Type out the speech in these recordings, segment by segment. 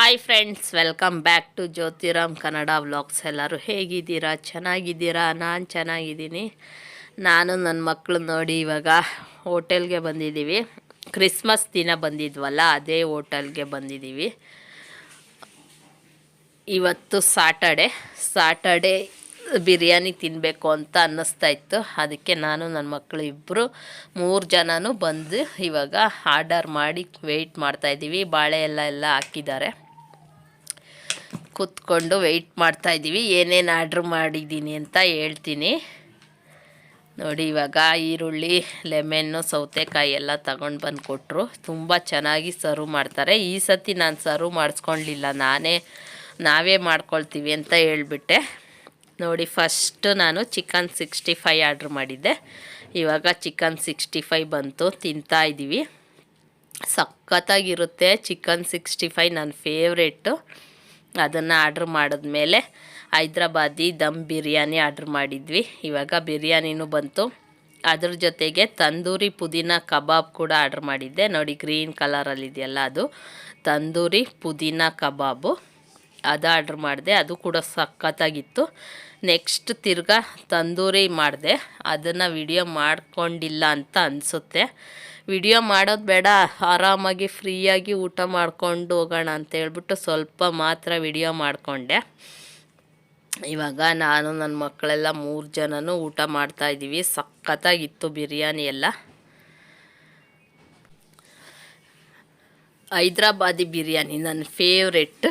Hi friends welcome back to Jyotiram Kannada vlogs ಎಲ್ಲರೂ ಹೇಗಿದ್ದೀರಾ? ಚೆನ್ನಾಗಿದ್ದೀರಾ? ನಾನು ಚೆನ್ನಾಗಿದ್ದೀನಿ. ನಾನು ನನ್ನ ಮಕ್ಕಳು ನೋಡಿ ಇವಾಗ ಹೋಟೆಲ್ಗೆ ಬಂದಿದ್ದೀವಿ. ಕ್ರಿಸ್ಮಸ್ ದಿನ ಬಂದಿದ್ವಲ್ಲ, ಅದೇ ಹೋಟೆಲ್ಗೆ ಬಂದಿದ್ದೀವಿ. ಇವತ್ತು ಸಾಟರ್ಡೆ ಸಾಟರ್ಡೆ ಬಿರಿಯಾನಿ ತಿನ್ನಬೇಕು ಅಂತ ಅನ್ನಿಸ್ತಾ ಇತ್ತು. ಅದಕ್ಕೆ ನಾನು ನನ್ನ ಮಕ್ಕಳು ಇಬ್ಬರು ಮೂರು ಜನನೂ ಬಂದು ಇವಾಗ ಆರ್ಡರ್ ಮಾಡಿ ವೆಯ್ಟ್ ಮಾಡ್ತಾಯಿದ್ದೀವಿ ಬಾಳೆ ಎಲ್ಲ ಎಲ್ಲ ಹಾಕಿದ್ದಾರೆ. ಕೂತ್ಕೊಂಡು ವೆಯ್ಟ್ ಮಾಡ್ತಾಯಿದ್ದೀವಿ ಏನೇನು ಆರ್ಡ್ರ್ ಮಾಡಿದ್ದೀನಿ ಅಂತ ಹೇಳ್ತೀನಿ. ನೋಡಿ, ಇವಾಗ ಈರುಳ್ಳಿ ಲೆಮೆನ್ನು ಸೌತೆಕಾಯಿ ಎಲ್ಲ ತಗೊಂಡು ಬಂದು ಕೊಟ್ಟರು ತುಂಬ ಚೆನ್ನಾಗಿ ಸರ್ವ್ ಮಾಡ್ತಾರೆ. ಈ ಸತಿ ನಾನು ಸರ್ವ್ ಮಾಡಿಸ್ಕೊಳ್ಲಿಲ್ಲ ನಾನೇ, ನಾವೇ ಮಾಡ್ಕೊಳ್ತೀವಿ ಅಂತ ಹೇಳಿಬಿಟ್ಟೆ. ನೋಡಿ ಫಸ್ಟ್ ನಾನು ಚಿಕನ್ ಸಿಕ್ಸ್ಟಿ ಫೈವ್ ಆರ್ಡ್ರ್ ಮಾಡಿದ್ದೆ. ಇವಾಗ ಚಿಕನ್ ಸಿಕ್ಸ್ಟಿ ಫೈ ಬಂತು. ತಿಂತಾ ಇದ್ದೀವಿ ಸಖತ್ತಾಗಿರುತ್ತೆ ಚಿಕನ್ ಸಿಕ್ಸ್ಟಿ ಫೈ ನನ್ನ ಫೇವ್ರೇಟು ಅದನ್ನು ಆರ್ಡ್ರ್ ಮಾಡಿದ್ಮೇಲೆ ಹೈದ್ರಾಬಾದಿ ದಮ್ ಬಿರಿಯಾನಿ ಆರ್ಡ್ರ್ ಮಾಡಿದ್ವಿ. ಇವಾಗ ಬಿರಿಯಾನಿನೂ ಬಂತು. ಅದ್ರ ಜೊತೆಗೆ ತಂದೂರಿ ಪುದೀನ ಕಬಾಬ್ ಕೂಡ ಆರ್ಡ್ರ್ ಮಾಡಿದ್ದೆ. ನೋಡಿ ಗ್ರೀನ್ ಕಲರಲ್ಲಿದೆಯಲ್ಲ ಅದು. ತಂದೂರಿ ಪುದೀನ ಕಬಾಬು. ಅದು ಆರ್ಡ್ರ್ ಮಾಡಿದೆ. ಅದು ಕೂಡ ಸಖತ್ತಾಗಿತ್ತು. ನೆಕ್ಸ್ಟ್ ತಿರ್ಗಾ ತಂದೂರಿ ಮಾಡಿದೆ. ಅದನ್ನು ವಿಡಿಯೋ ಮಾಡ್ಕೊಂಡಿಲ್ಲ ಅಂತ ಅನಿಸುತ್ತೆ. ವಿಡಿಯೋ ಮಾಡೋದು ಬೇಡ. ಆರಾಮಾಗಿ ಫ್ರೀಯಾಗಿ ಊಟ ಮಾಡ್ಕೊಂಡು ಹೋಗೋಣ ಅಂತ ಹೇಳ್ಬಿಟ್ಟು ಸ್ವಲ್ಪ ಮಾತ್ರ ವಿಡಿಯೋ ಮಾಡಿಕೊಂಡೆ. ಇವಾಗ ನಾನು ನನ್ನ ಮಕ್ಕಳೆಲ್ಲ ಮೂರು ಜನನೂ ಊಟ ಮಾಡ್ತಾಯಿದ್ದೀವಿ ಸಖತ್ತಾಗಿತ್ತು ಬಿರಿಯಾನಿ ಎಲ್ಲ. ಹೈದ್ರಾಬಾದಿ ಬಿರಿಯಾನಿ, ನನ್ನ ಫೇವ್ರೆಟ್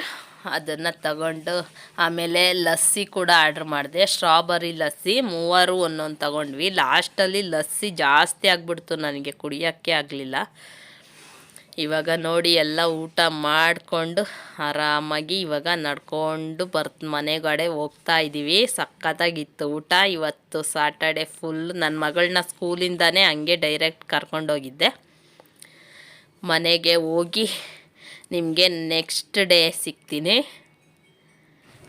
ಅದನ್ನು ತಗೊಂಡು ಆಮೇಲೆ ಲಸ್ಸಿ ಕೂಡ ಆರ್ಡ್ರ್ ಮಾಡಿದೆ. ಸ್ಟ್ರಾಬೆರಿ ಲಸ್ಸಿ ಮೂವರು ಒಂದೊಂದು ತಗೊಂಡ್ವಿ. ಲಾಸ್ಟಲ್ಲಿ ಲಸ್ಸಿ ಜಾಸ್ತಿ ಆಗಿಬಿಡ್ತು ನನಗೆ, ಕುಡಿಯೋಕ್ಕೆ ಆಗಲಿಲ್ಲ. ಇವಾಗ ನೋಡಿ ಎಲ್ಲ ಊಟ ಮಾಡಿಕೊಂಡು ಆರಾಮಾಗಿ ಇವಾಗ ನಡ್ಕೊಂಡು ಬರ್ತ ಮನೆಗಡೆ ಹೋಗ್ತಾ ಇದ್ದೀವಿ ಸಖತ್ತಾಗಿತ್ತು ಊಟ. ಇವತ್ತು ಸಾಟರ್ಡೆ ಫುಲ್ ನನ್ನ ಮಗಳನ್ನ ಸ್ಕೂಲಿಂದನೇ ಹಂಗೆ ಡೈರೆಕ್ಟ್ ಕರ್ಕೊಂಡೋಗಿದ್ದೆ. ಮನೆಗೆ ಹೋಗಿ ನಿಮಗೆ ನೆಕ್ಸ್ಟ್ ಡೇ ಸಿಗ್ತೀನಿ.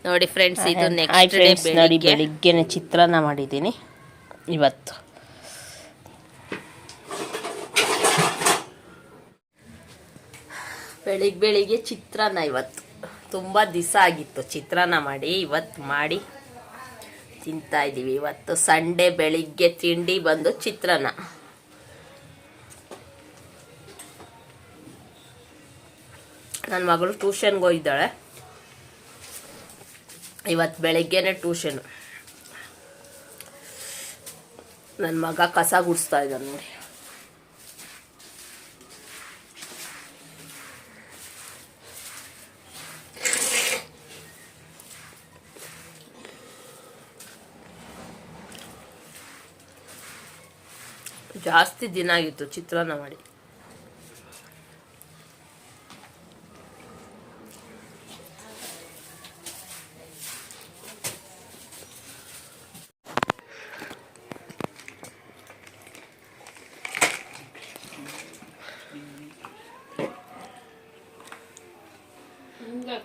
ನೋಡಿ ಫ್ರೆಂಡ್ಸ್ ಇದು ನೆಕ್ಸ್ಟ್ ಡೇ ನೋಡಿ ಬೆಳಿಗ್ಗೆ. ಬೆಳಿಗ್ಗೆನೆ ಚಿತ್ರಾನ್ನ ಮಾಡಿದ್ದೀನಿ ಇವತ್ತು. ಬೆಳಿಗ್ಗೆ ಬೆಳಿಗ್ಗೆ ಚಿತ್ರಾನ್ನ ಇವತ್ತು. ತುಂಬ ದಿವಸ ಆಗಿತ್ತು ಚಿತ್ರಾನ್ನ ಮಾಡಿ ಇವತ್ತು ಮಾಡಿ ತಿಂತಾ ಇದ್ದೀವಿ ಇವತ್ತು ಸಂಡೇ ಬೆಳಿಗ್ಗೆ ತಿಂಡಿ ಬಂದು ಚಿತ್ರಾನ್ನ. ನನ್ನ ಮಗಳು ಟ್ಯೂಷನ್ಗೆ ಹೋಗಿದ್ದಾಳೆ. ಇವತ್ತು ಬೆಳಗ್ಗೆನೇ ಟ್ಯೂಷನು. ನನ್ನ ಮಗ ಕಸ ಗುಡಿಸ್ತಾ ಇದ್ದಾನೆ ನೋಡಿ. ಜಾಸ್ತಿ ದಿನ ಆಗಿತ್ತು ಚಿತ್ರಾನ್ನ ಮಾಡಿ.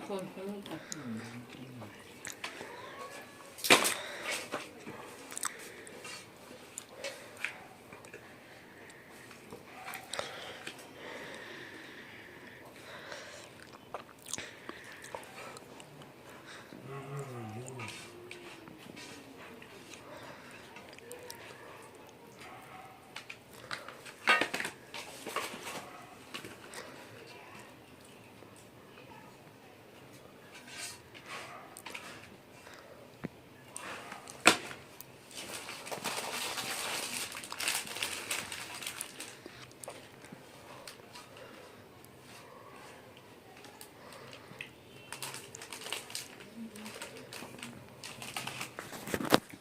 คนเขาเลิกตัดผ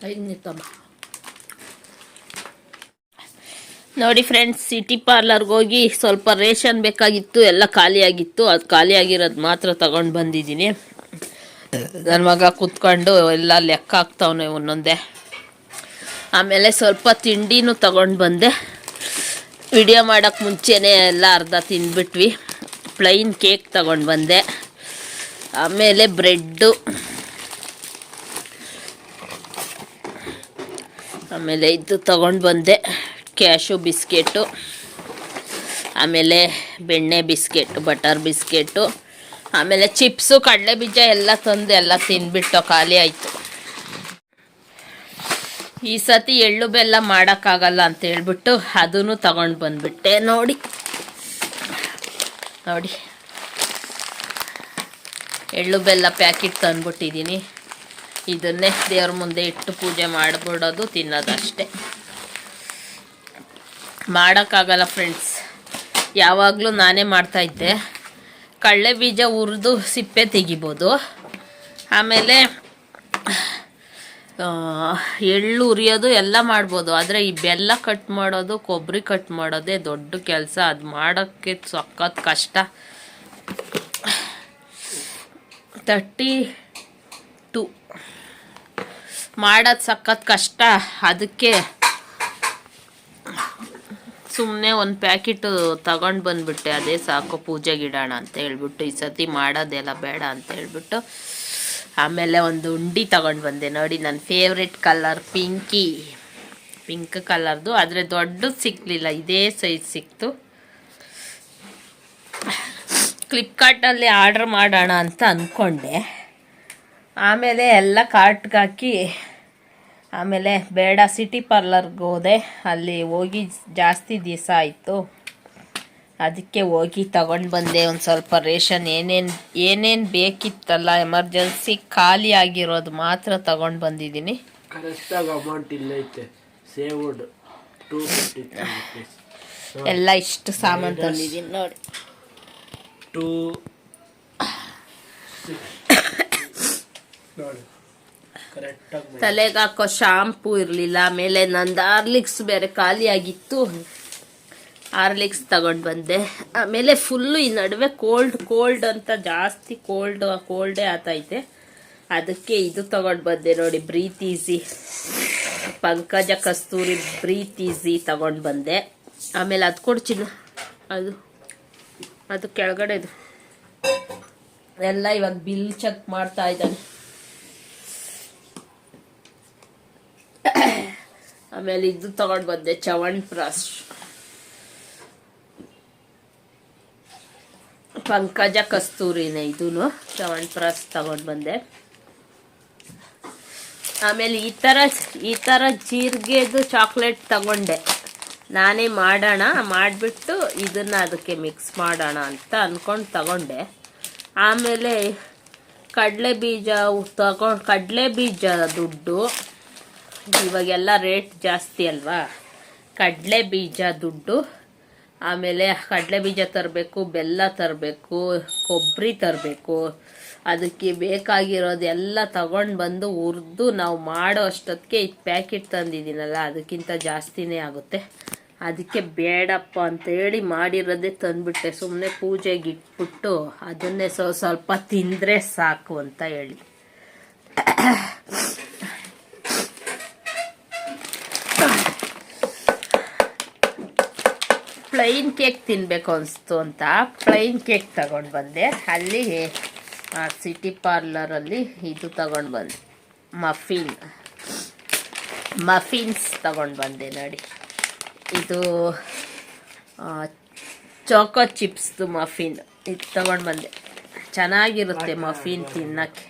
ಐದನೇತಮ್ಮ ನೋಡಿ ಫ್ರೆಂಡ್ಸ್ ಸಿಟಿ ಪಾರ್ಲರ್ಗೆ ಹೋಗಿ ಸ್ವಲ್ಪ ರೇಷನ್ ಬೇಕಾಗಿತ್ತು, ಎಲ್ಲ ಖಾಲಿಯಾಗಿತ್ತು. ಅದು ಖಾಲಿಯಾಗಿರೋದು ಮಾತ್ರ ತಗೊಂಡು ಬಂದಿದ್ದೀನಿ. ನನ್ನ ಮಗ ಕುತ್ಕೊಂಡು ಎಲ್ಲ ಲೆಕ್ಕ ಹಾಕ್ತಾವನೆ ಒಂದೊಂದೇ. ಆಮೇಲೆ ಸ್ವಲ್ಪ ತಿಂಡಿನೂ ತಗೊಂಡು ಬಂದೆ. ವಿಡಿಯೋ ಮಾಡೋಕ್ಕೆ ಮುಂಚೆನೇ ಎಲ್ಲ ಅರ್ಧ ತಿಂದ್ಬಿಟ್ವಿ. ಪ್ಲೈನ್ ಕೇಕ್ ತಗೊಂಡು ಬಂದೆ. ಆಮೇಲೆ ಬ್ರೆಡ್ಡು ಆಮೇಲೆ ಇದು ತಗೊಂಡು ಬಂದೆ ಕ್ಯಾಶು ಬಿಸ್ಕೆಟು, ಆಮೇಲೆ ಬೆಣ್ಣೆ ಬಿಸ್ಕೆಟ್ ಬಟರ್ ಬಿಸ್ಕೆಟು, ಆಮೇಲೆ ಚಿಪ್ಸು ಕಡಲೆ ಬೀಜ ಎಲ್ಲ ತಂದು ಎಲ್ಲ ತಿಂದ್ಬಿಟ್ಟು ಖಾಲಿ ಆಯಿತು. ಈ ಸತಿ ಎಳ್ಳು ಬೆಲ್ಲ ಮಾಡೋಕ್ಕಾಗಲ್ಲ ಅಂತ ಹೇಳ್ಬಿಟ್ಟು ಅದನ್ನು ತಗೊಂಡು ಬಂದ್ಬಿಟ್ಟೆ. ನೋಡಿ ನೋಡಿ. ಎಳ್ಳು ಬೆಲ್ಲ ಪ್ಯಾಕೆಟ್ ತಂದ್ಬಿಟ್ಟಿದ್ದೀನಿ. ಇದನ್ನೇ ದೇವ್ರ ಮುಂದೆ ಇಟ್ಟು ಪೂಜೆ ಮಾಡಿಬಿಡೋದು ತಿನ್ನೋದಷ್ಟೇ. ಮಾಡೋಕ್ಕಾಗಲ್ಲ ಫ್ರೆಂಡ್ಸ್ ಯಾವಾಗಲೂ ನಾನೇ ಮಾಡ್ತಾಯಿದ್ದೆ ಕಡಲೆ ಬೀಜ ಹುರಿದು ಸಿಪ್ಪೆ ತೆಗಿಬೋದು. ಆಮೇಲೆ ಎಳ್ಳು ಉರಿಯೋದು ಎಲ್ಲ ಮಾಡ್ಬೋದು. ಆದರೆ ಈ ಬೆಲ್ಲ ಕಟ್ ಮಾಡೋದು ಕೊಬ್ಬರಿ ಕಟ್ ಮಾಡೋದೇ ದೊಡ್ಡ ಕೆಲಸ. ಅದು ಮಾಡೋಕ್ಕೆ ಸಖತ್ ಕಷ್ಟ. ತಟ್ಟಿ ಮಾಡೋದು ಸಖತ್ ಕಷ್ಟ. ಅದಕ್ಕೆ ಸುಮ್ಮನೆ ಒಂದು ಪ್ಯಾಕೆಟು ತಗೊಂಡು ಬಂದುಬಿಟ್ಟೆ. ಅದೇ ಸಾಕು ಪೂಜೆಗೆ ಇಡೋಣ ಅಂತ ಹೇಳ್ಬಿಟ್ಟು, ಈ ಸತಿ ಮಾಡೋದೆಲ್ಲ ಬೇಡ ಅಂತ ಹೇಳ್ಬಿಟ್ಟು, ಆಮೇಲೆ ಒಂದು ಉಂಡಿ ತಗೊಂಡು ಬಂದೆ. ನೋಡಿ ನನ್ನ ಫೇವ್ರೆಟ್ ಕಲರ್ ಪಿಂಕಿ ಪಿಂಕ್ ಕಲರ್ದು ಆದರೆ ದೊಡ್ಡದು ಸಿಕ್ಕಲಿಲ್ಲ ಇದೇ ಸೈಜ್ ಸಿಕ್ತು. ಫ್ಲಿಪ್ಕಾರ್ಟಲ್ಲಿ ಆರ್ಡ್ರ್ ಮಾಡೋಣ ಅಂತ ಅಂದ್ಕೊಂಡೆ ಆಮೇಲೆ ಎಲ್ಲ ಕಾರ್ಟ್ಗೆ ಹಾಕಿ ಆಮೇಲೆ ಬೇಡ ಸಿಟಿ ಪಾರ್ಲರ್ಗೆ ಹೋದೆ. ಅಲ್ಲಿ ಹೋಗಿ ಜಾಸ್ತಿ ದಿವಸ ಆಯಿತು. ಅದಕ್ಕೆ ಹೋಗಿ ತಗೊಂಡು ಬಂದೆ. ಒಂದು ಸ್ವಲ್ಪ ರೇಷನ್ ಏನೇನು ಏನೇನು ಬೇಕಿತ್ತಲ್ಲ ಎಮರ್ಜೆನ್ಸಿ ಖಾಲಿ ಆಗಿರೋದು ಮಾತ್ರ ತಗೊಂಡು ಬಂದಿದ್ದೀನಿ. ಕರೆಕ್ಟಾಗಿ ಅಮೌಂಟ್ ಇಲ್ಲೈತೆ ಸೇವ್ಡ್ ಟೂ ಫಿಫ್ಟಿ ರುಪೀಸ್ ಎಲ್ಲ ಇಷ್ಟು ಸಾಮಾನು ತಂದಿದ್ದೀನಿ ನೋಡಿ. ಟೂ ನೋಡಿ. ತಲೆಗೆ ಹಾಕೋ ಶಾಂಪೂ ಇರಲಿಲ್ಲ, ಆಮೇಲೆ ನಂದು ಆರ್ಲಿಕ್ಸ್ ಬೇರೆ ಖಾಲಿಯಾಗಿತ್ತು. ಆರ್ಲಿಕ್ಸ್ ತಗೊಂಡು ಬಂದೆ. ಆಮೇಲೆ ಫುಲ್ಲು ಈ ನಡುವೆ ಕೋಲ್ಡ್ ಕೋಲ್ಡ್ ಅಂತ ಜಾಸ್ತಿ ಕೋಲ್ಡ್ ಕೋಲ್ಡೇ ಆತೈತೆ. ಅದಕ್ಕೆ ಇದು ತಗೊಂಡು ಬಂದೆ ನೋಡಿ breathe easy Pankaja Kasturi breathe easy ತಗೊಂಡು ಬಂದೆ. ಆಮೇಲೆ ಅದು ಕೊಡ್ಚಿಲ್ಲ ಅದು ಅದು ಕೆಳಗಡೆದು ಎಲ್ಲ ಇವಾಗ ಬಿಲ್ ಚೆಕ್ ಮಾಡ್ತಾ ಇದ್ದಾನೆ. ಆಮೇಲೆ ಇದು ತಗೊಂಡು ಬಂದೆ ಚವಣ್ ಪ್ರಾಶ್ ಪಂಕಜ ಕಸ್ತೂರಿನೇ ಇದೂ ಚವಣ್ ಪ್ರಾಸ್ ತಗೊಂಡು ಬಂದೆ. ಆಮೇಲೆ ಈ ಥರ ಈ ಥರ ಜೀರಿಗೆದು ಚಾಕ್ಲೇಟ್ ತಗೊಂಡೆ. ನಾನೇ ಮಾಡೋಣ, ಮಾಡಿಬಿಟ್ಟು ಇದನ್ನು ಅದಕ್ಕೆ ಮಿಕ್ಸ್ ಮಾಡೋಣ ಅಂತ ಅಂದ್ಕೊಂಡು ತಗೊಂಡೆ. ಆಮೇಲೆ ಕಡಲೆ ಬೀಜ ತಗೊಂಡು ಕಡಲೆ ಬೀಜ ದುಡ್ಡು ಇವಾಗೆಲ್ಲ ರೇಟ್ ಜಾಸ್ತಿ ಅಲ್ವಾ? ಕಡಲೆ ಬೀಜ ದುಡ್ಡು, ಆಮೇಲೆ ಕಡಲೆ ಬೀಜ ತರಬೇಕು, ಬೆಲ್ಲ ತರಬೇಕು, ಕೊಬ್ಬರಿ ತರಬೇಕು, ಅದಕ್ಕೆ ಬೇಕಾಗಿರೋದೆಲ್ಲ ತಗೊಂಡು ಬಂದು ಹುರಿದು ನಾವು ಮಾಡೋ ಅಷ್ಟೊತ್ತಿಗೆ ಇದು ಪ್ಯಾಕೆಟ್ ತಂದಿದ್ದೀನಲ್ಲ, ಅದಕ್ಕಿಂತ ಜಾಸ್ತಿನೇ ಆಗುತ್ತೆ. ಅದಕ್ಕೆ ಬೇಡಪ್ಪ ಅಂತೇಳಿ ಮಾಡಿರೋದೇ ತಂದುಬಿಟ್ಟೆ ಸುಮ್ಮನೆ ಪೂಜೆಗೆ ಇಟ್ಬಿಟ್ಟು ಅದನ್ನೇ ಸ್ವ ಸ್ವಲ್ಪ ತಿಂದರೆ ಸಾಕು ಅಂತ ಹೇಳಿ. ಪ್ಲೈನ್ ಕೇಕ್ ತಿನ್ನಬೇಕು ಅನಿಸ್ತು ಅಂತ. ಪ್ಲೈನ್ ಕೇಕ್ ತಗೊಂಡು ಬಂದೆ. ಅಲ್ಲಿ ಸಿಟಿ ಪಾರ್ಲರಲ್ಲಿ ಇದು ತಗೊಂಡು ಬಂದೆ. ಮಫಿನ್ ಮಫಿನ್ಸ್ ತಗೊಂಡು ಬಂದೆ ನೋಡಿ. ಇದು ಚೋಕೋ ಚಿಪ್ಸ್ದು ಮಫಿನ್ ಇದು ತಗೊಂಡು ಬಂದೆ. ಚೆನ್ನಾಗಿರುತ್ತೆ ಮಫಿನ್ ತಿನ್ನಕ್ಕೆ.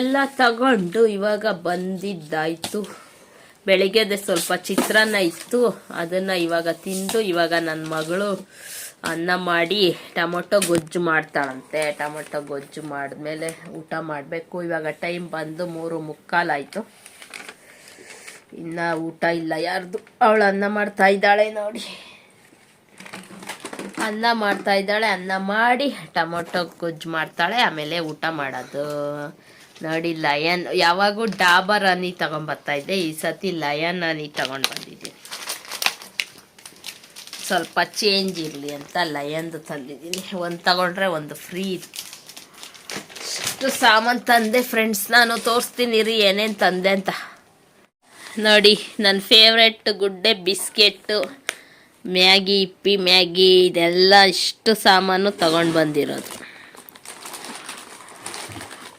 ಎಲ್ಲ ತಗೊಂಡು ಇವಾಗ ಬಂದಿದ್ದಾಯಿತು. ಬೆಳಿಗ್ಗೆದೆ ಸ್ವಲ್ಪ ಚಿತ್ರಾನ್ನ ಇತ್ತು, ಅದನ್ನು ಇವಾಗ ತಿಂದು ಇವಾಗ ನನ್ನ ಮಗಳು ಅನ್ನ ಮಾಡಿ ಟೊಮೊಟೊ ಗೊಜ್ಜು ಮಾಡ್ತಾಳಂತೆ. ಟೊಮೊಟೊ ಗೊಜ್ಜು ಮಾಡಿದ್ಮೇಲೆ ಊಟ ಮಾಡಬೇಕು. ಇವಾಗ ಟೈಮ್ ಬಂದು ಮೂರು ಮುಕ್ಕಾಲಾಯಿತು ಇನ್ನು ಊಟ ಇಲ್ಲ. ಯಾರ್ದು, ಅವಳು ಅನ್ನ ಮಾಡ್ತಾ ಇದ್ದಾಳೆ ನೋಡಿ. ಅನ್ನ ಮಾಡ್ತಾ ಇದ್ದಾಳೆ, ಅನ್ನ ಮಾಡಿ ಟೊಮೊಟೊ ಗೊಜ್ಜು ಮಾಡ್ತಾಳೆ, ಆಮೇಲೆ ಊಟ ಮಾಡೋದು. ನೋಡಿ ಲಯನ್ ಯಾವಾಗೂ ಡಾಬರ್ ಹನಿ ತಗೊಂಬರ್ತಾ ಇದ್ದೆ. ಈ ಸತಿ ಲಯನ್ ಹನಿ ತಗೊಂಡು ಬಂದಿದ್ದೀನಿ ಸ್ವಲ್ಪ ಚೇಂಜ್ ಇರಲಿ ಅಂತ ಲಯನ್ದು ತಂದಿದ್ದೀನಿ. ಒಂದು ತಗೊಂಡ್ರೆ ಒಂದು ಫ್ರೀ ಇಷ್ಟು ಸಾಮಾನು ತಂದೆ ಫ್ರೆಂಡ್ಸ್ ನಾನು ತೋರಿಸ್ತೀನಿ ರೀ, ಏನೇನು ತಂದೆ ಅಂತ. ನೋಡಿ ನನ್ನ ಫೇವ್ರೆಟ್ ಗುಡ್ಡೆ ಬಿಸ್ಕೆಟ್ಟು ಮ್ಯಾಗಿ, ಇಪ್ಪಿ ಮ್ಯಾಗಿ, ಇದೆಲ್ಲ ಇಷ್ಟು ಸಾಮಾನು ತಗೊಂಡು ಬಂದಿರೋದು.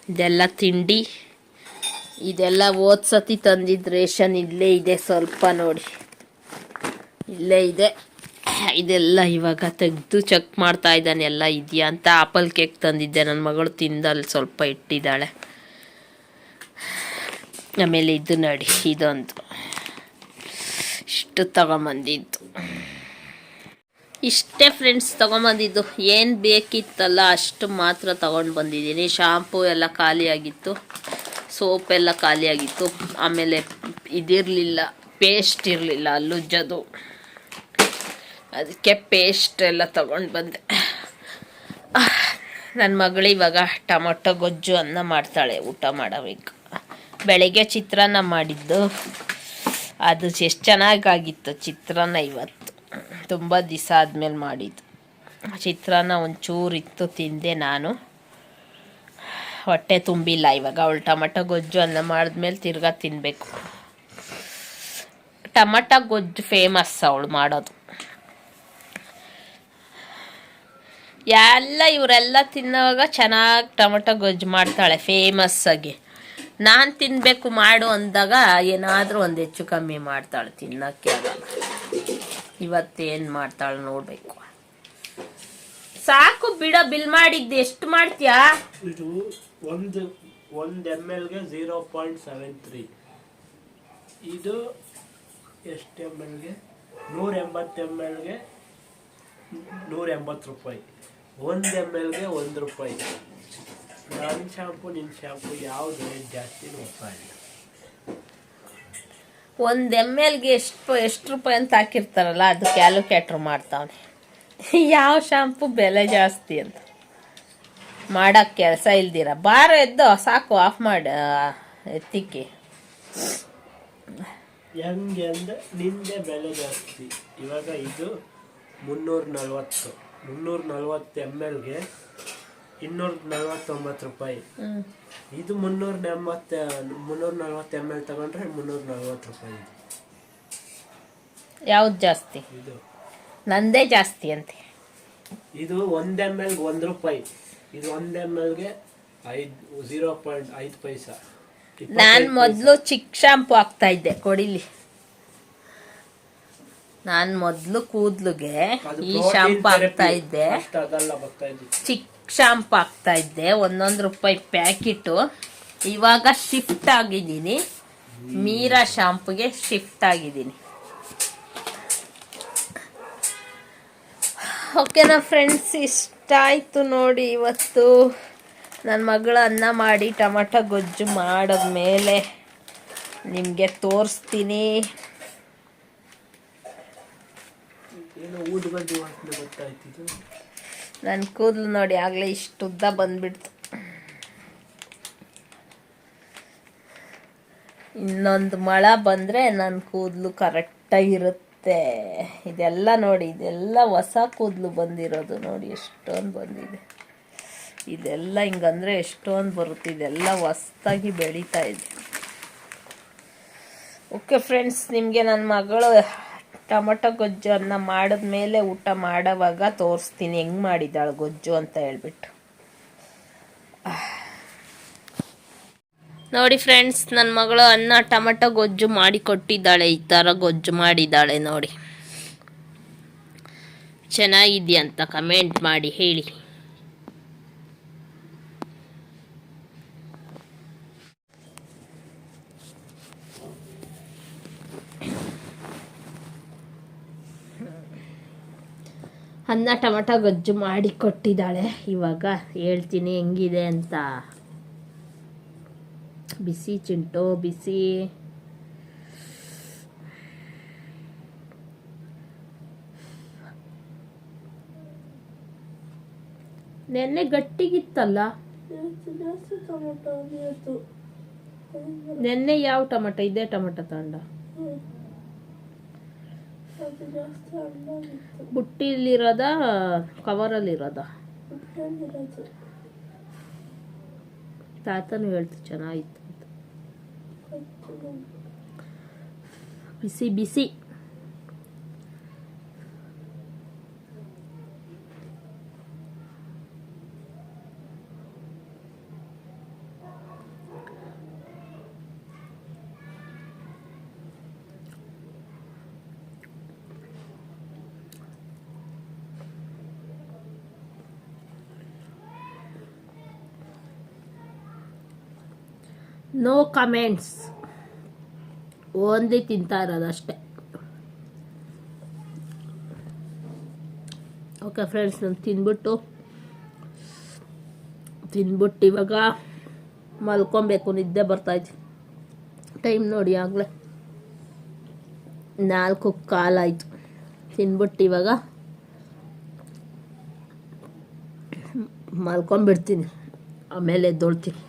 ಇದೆಲ್ಲ ತಿಂಡಿ, ಇದೆಲ್ಲ ಸತಿ ತಂದಿದ್ದು ರೇಷನ್ ಇಲ್ಲೇ ಇದೆ ಸ್ವಲ್ಪ ನೋಡಿ. ಇಲ್ಲೇ ಇದೆ. ಇದೆಲ್ಲ ಇವಾಗ ತೆಗೆದು ಚೆಕ್ ಮಾಡ್ತಾ ಇದ್ದಾನೆ, ಎಲ್ಲ ಇದೆಯಾ ಅಂತ. ಆಪಲ್ ಕೇಕ್ ತಂದಿದ್ದೆ, ನನ್ನ ಮಗಳು ತಿಂದಲ್ಲಿ ಸ್ವಲ್ಪ ಇಟ್ಟಿದ್ದಾಳೆ. ಆಮೇಲೆ ಇದು ನೋಡಿ, ಇದೊಂದು. ಇಷ್ಟು ತಗೊಂಬಂದಿದ್ದು. ಇಷ್ಟೇ ಫ್ರೆಂಡ್ಸ್ ತೊಗೊಂಬಂದಿದ್ದು. ಏನು ಬೇಕಿತ್ತಲ್ಲ ಅಷ್ಟು ಮಾತ್ರ ತೊಗೊಂಡು ಬಂದಿದ್ದೀನಿ. ಶಾಂಪೂ ಎಲ್ಲ ಖಾಲಿಯಾಗಿತ್ತು ಸೋಪ್ ಎಲ್ಲ ಖಾಲಿಯಾಗಿತ್ತು. ಆಮೇಲೆ ಇದಿರಲಿಲ್ಲ ಪೇಸ್ಟ್ ಇರಲಿಲ್ಲ ಅಲ್ಲುಜ್ಜದು ಅದಕ್ಕೆ ಪೇಸ್ಟ್ ಎಲ್ಲ ತಗೊಂಡು ಬಂದೆ. ನನ್ನ ಮಗಳು ಇವಾಗ ಟೊಮೊಟೊ ಗೊಜ್ಜು ಅನ್ನ ಮಾಡ್ತಾಳೆ, ಊಟ ಮಾಡಬೇಕು. ಬೆಳಗ್ಗೆ ಚಿತ್ರಾನ್ನ ಮಾಡಿದ್ದು. ಅದು ಎಷ್ಟು ಚೆನ್ನಾಗಾಗಿತ್ತು ಚಿತ್ರಾನ್ನ ಇವತ್ತು. ತುಂಬ ದಿವಸ ಆದಮೇಲೆ ಮಾಡಿದ್ದು. ಚಿತ್ರಾನ್ನ ಒಂಚೂರು ಇತ್ತು ತಿಂದೆ ನಾನು. ಹೊಟ್ಟೆ ತುಂಬಿಲ್ಲ, ಇವಾಗ ಅವಳು ಟಮಟೊ ಗೊಜ್ಜು ಅನ್ನ ಮಾಡಿದ್ಮೇಲೆ ತಿರ್ಗಾ ತಿನ್ನಬೇಕು ಟಮಟ ಗೊಜ್ಜು ಫೇಮಸ್ ಅವಳು ಮಾಡೋದು. ಎಲ್ಲ ಇವರೆಲ್ಲ ತಿನ್ನೋವಾಗ ಚೆನ್ನಾಗಿ ಟೊಮಟೊ ಗೊಜ್ಜು ಮಾಡ್ತಾಳೆ ಫೇಮಸ್ ಆಗಿ. ನಾನು ತಿನ್ನಬೇಕು ಮಾಡು ಅಂದಾಗ ಏನಾದರೂ ಒಂದು ಹೆಚ್ಚು ಕಮ್ಮಿ ಮಾಡ್ತಾಳೆ, ತಿನ್ನೋಕ್ಕೆ ಆಗಲ್ಲ. ಇವತ್ತೇನು ಮಾಡ್ತಾಳೆ ನೋಡಬೇಕು. ಸಾಕು ಬಿಡ, ಬಿಲ್ ಮಾಡಿದ್ದು ಎಷ್ಟು ಮಾಡ್ತೀಯಾ? ಇದು ಒಂದು ಒಂದು ಎಂ ಎಲ್ಗೆ ಝೀರೋ ಪಾಯಿಂಟ್ ಸೆವೆನ್ ತ್ರೀ ಇದು ಎಷ್ಟು ಎಂ ಎಲ್ಗೆ ನೂರ ಎಂಬತ್ತು ಎಂ ಎಲ್ಗೆ ನೂರ ಎಂಬತ್ತು ರೂಪಾಯಿ. ಒಂದು ಎಂ ಎಲ್ಗೆ ಒಂದು ರೂಪಾಯಿ. ನನ್ನ ಶಾಂಪು ನಿನ್ನ ಶಾಂಪು ಯಾವುದು ರೇಟ್ ಜಾಸ್ತಿ ಗೊತ್ತಾಗಿಲ್ಲ ಒಂದು ಎಂ ಎಲ್ಗೆ ಎಷ್ಟು ಎಷ್ಟು ರೂಪಾಯಿ ಅಂತ ಹಾಕಿರ್ತಾರಲ್ಲ ಅದು ಕ್ಯಾಲ್ಕುಲೇಟ್ರ್ ಮಾಡ್ತಾವನೆ. ಯಾವ ಶಾಂಪು ಬೆಲೆ ಜಾಸ್ತಿ ಅಂತ. ಮಾಡೋಕ್ಕೆ ಕೆಲಸ ಇಲ್ದಿರ. ಬಾರ ಎದ್ದು ಸಾಕು ಆಫ್ ಮಾಡಿ ಎತ್ತಿಕ್ಕಿ. ಹೆಂಗೆ ಅಂದರೆ ನಿಂದೆ ಬೆಲೆ ಜಾಸ್ತಿ. ಇವಾಗ ಇದು ಮುನ್ನೂರ ನಲ್ವತ್ತು ಮುನ್ನೂರ ನಲ್ವತ್ತು ಎಂ ಎಲ್ಗೆ ಇನ್ನೂರ ನಲ್ವತ್ತೊಂಬತ್ತು ರೂಪಾಯಿ ಇದು ಮುನ್ನೂರ ಎಂಬತ್ತು ಮುನ್ನೂರ ನಲ್ವತ್ತು ಎಂ ಎಲ್ ತಗೊಂಡ್ರೆ ಮುನ್ನೂರ ನಲ್ವತ್ತು ರೂಪಾಯಿ ಇದು. ಯಾವ್ದು ಜಾಸ್ತಿ? ಇದು. ನಂದೇ ಜಾಸ್ತಿ ಅಂತೆ. ಇದು ಒಂದು ಎಂ ಎಲ್ಗೆ ಒಂದು ರೂಪಾಯಿ. ಇದು ಒಂದು ಎಂ ಎಲ್ಗೆ ಐದು ಜೀರೋ ಪಾಯಿಂಟ್ ಐದು ಪೈಸಾ. ನಾನು ಮೊದಲು ಚಿಕ್ಕ ಶಾಂಪು ಹಾಕ್ತಾ ಇದ್ದೆ ಕೊಡಿಲಿ. ನಾನು ಮೊದಲು ಕೂದ್ಲಿಗೆ ಈ ಶಾಂಪು ಹಾಕ್ತಾ ಇದ್ದಿ. ಚಿಕ್ಕ ಶಾಂಪು ಹಾಕ್ತಾ ಇದ್ದೆ. ಒಂದೊಂದು ರೂಪಾಯಿ ಪ್ಯಾಕೆಟು. ಇವಾಗ ಶಿಫ್ಟ್ ಆಗಿದ್ದೀನಿ. ಮೀರಾ ಶ್ಯಾಂಪುಗೆ ಶಿಫ್ಟ್ ಆಗಿದ್ದೀನಿ. ಓಕೆನಾ ಫ್ರೆಂಡ್ಸ್, ಇಷ್ಟ ಆಯಿತು ನೋಡಿ ಇವತ್ತು. ನನ್ನ ಮಗಳ ಅನ್ನ ಮಾಡಿ, ಟೊಮಟೊ ಗೊಜ್ಜು ಮಾಡಿದ್ಮೇಲೆ ನಿಮಗೆ ತೋರಿಸ್ತೀನಿ. ಗೊತ್ತಾಯ್ತಿದ್ದು ನನ್ನ ಕೂದಲು ನೋಡಿ ಆಗಲೇ ಇಷ್ಟು ಉದ್ದ ಬಂದ್ಬಿಡ್ತು. ಇನ್ನೊಂದು ಮಳ ಬಂದರೆ ನನ್ನ ಕೂದಲು ಕರೆಕ್ಟಾಗಿರುತ್ತೆ ಇದೆಲ್ಲ ನೋಡಿ, ಇದೆಲ್ಲ ಹೊಸ ಕೂದಲು ಬಂದಿರೋದು ನೋಡಿ, ಎಷ್ಟೊಂದು ಬಂದಿದೆ. ಇದೆಲ್ಲ ಹಿಂಗಂದರೆ ಎಷ್ಟೊಂದು ಬರುತ್ತೆ, ಇದೆಲ್ಲ ಹೊಸ್ದಾಗಿ ಬೆಳೀತಾ ಇದೆ. ಓಕೆ ಫ್ರೆಂಡ್ಸ್ ನಿಮಗೆ ನನ್ನ ಮಗಳು ಟೊಮೊಟೊ ಗೊಜ್ಜು ಅನ್ನ ಮಾಡಿದ್ಮೇಲೆ ಊಟ ಮಾಡೋವಾಗ ತೋರಿಸ್ತೀನಿ. ಹೆಂಗೆ ಮಾಡಿದ್ದಾಳೆ ಗೊಜ್ಜು ಅಂತ ಹೇಳ್ಬಿಟ್ಟು. ನೋಡಿ ಫ್ರೆಂಡ್ಸ್ ನನ್ನ ಮಗಳು ಅನ್ನ ಟೊಮೊಟೊ ಗೊಜ್ಜು ಮಾಡಿ ಕೊಟ್ಟಿದ್ದಾಳೆ. ಈ ಥರ ಗೊಜ್ಜು ಮಾಡಿದ್ದಾಳೆ ನೋಡಿ. ಚೆನ್ನಾಗಿದೆಯಂತ ಕಮೆಂಟ್ ಮಾಡಿ ಹೇಳಿ. ಅನ್ನ ಟೊಮಟೊ ಗೊಜ್ಜು ಮಾಡಿ ಕೊಟ್ಟಿದ್ದಾಳೆ. ಇವಾಗ ಹೇಳ್ತೀನಿ ಹೆಂಗಿದೆ ಅಂತ. ಬಿಸಿ ಚಿಂಟು, ಬಿಸಿ. ನೆನ್ನೆ ಗಟ್ಟಿಗಿತ್ತಲ್ಲ? ನೆನ್ನೆ ಯಾವ ಟೊಮಟೊ? ಇದೇ ಟೊಮಟೊ ತಗೊಂಡ? ಬುಟ್ಟಿಲಿರೋದ ಕವರಲ್ಲಿರೋದ ತಾತನು ಹೇಳ್ತು ಚೆನ್ನಾಗಿತ್ತು ಬಿಸಿ ಬಿಸಿ. ಕಮೆಂಟ್ಸ್ ಓನ್ಲಿ ತಿಂತಾ ಇರೋದಷ್ಟೇ. ಓಕೆ ಫ್ರೆಂಡ್ಸ್ ನಾನು ತಿಂದ್ಬಿಟ್ಟು ತಿಂದ್ಬಿಟ್ಟು ಇವಾಗ ಮಲ್ಕೊಬೇಕು, ನಿದ್ದೆ ಬರ್ತಾಯ್ತು ಟೈಮ್ ನೋಡಿ ಆಗಲೇ. ನಾಲ್ಕು ಕಾಲಾಯಿತು ತಿನ್ಬಿಟ್ಟು ಇವಾಗ ಮಲ್ಕೊಂಬಿಡ್ತೀನಿ ಆಮೇಲೆ ಎದ್ದೊಳ್ತೀನಿ.